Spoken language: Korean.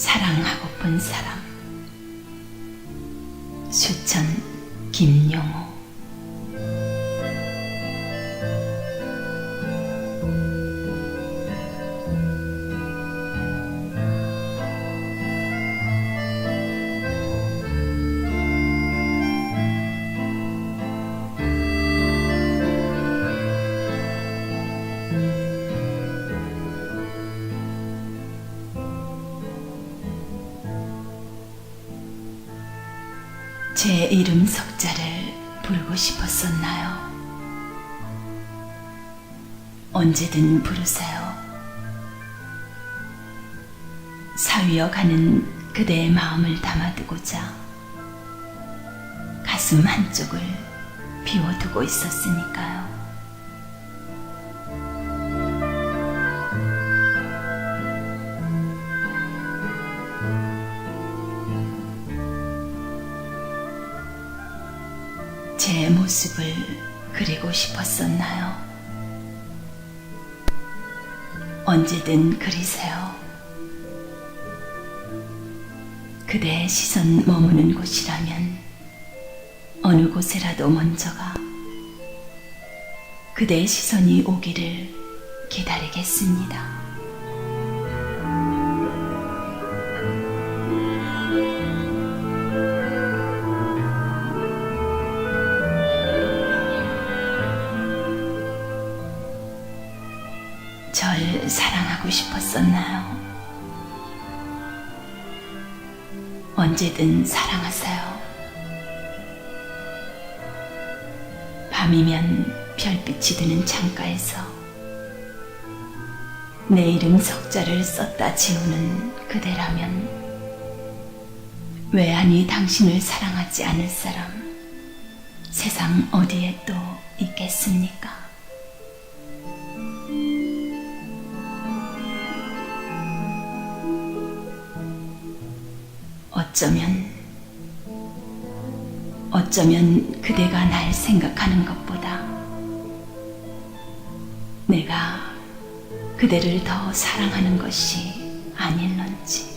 사랑하고픈 사람. 수천 김용호. 제 이름 석자를 부르고 싶었었나요? 언제든 부르세요. 사위어 가는 그대의 마음을 담아두고자 가슴 한쪽을 비워두고 있었으니까요. 제 모습을 그리고 싶었었나요? 언제든 그리세요. 그대의 시선 머무는 곳이라면 어느 곳에라도 먼저가 그대의 시선이 오기를 기다리겠습니다. 절 사랑하고 싶었었나요? 언제든 사랑하세요. 밤이면 별빛이 드는 창가에서 내 이름 석자를 썼다 지우는 그대라면 외안이 당신을 사랑하지 않을 사람 세상 어디에 또 있겠습니까? 어쩌면, 어쩌면 그대가 날 생각하는 것보다 내가 그대를 더 사랑하는 것이 아닐런지.